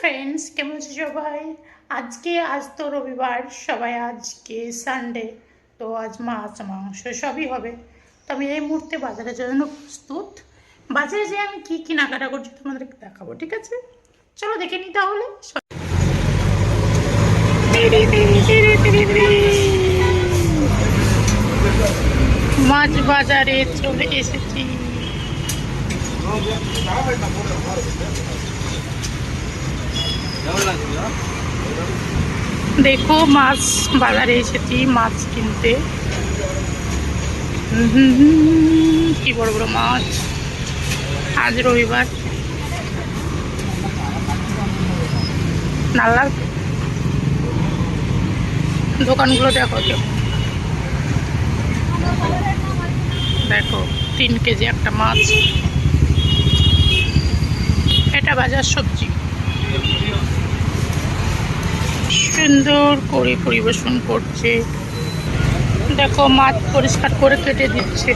Friends কেমন আছো সবাই আজকে, আজ তো রবিবার, সবাই আজকে সানডে তো আজ মাছ, মাংস সবই হবে। তো আমি এই মুহূর্তে বাজারের জন্য প্রস্তুত। বাজারে যেয়ে আমি কী কেনাকাটা করছি তোমাদেরকে দেখাবো, ঠিক আছে? চলো দেখে নি তাহলে। মাছ বাজারে চলে এসেছি। দেখো মাছ, বাজারে এসেছি মাছ কিনতে। কি বড় বড় মাছ। আজ রবিবার। নাল্লা দোকানগুলো দেখো কেউ দেখো, তিন কেজি একটা মাছ। এটা বাজার সবজি। সুন্দর করে পরিবেশন করছে। দেখো মাছ পরিষ্কার করে কেটে দিচ্ছে।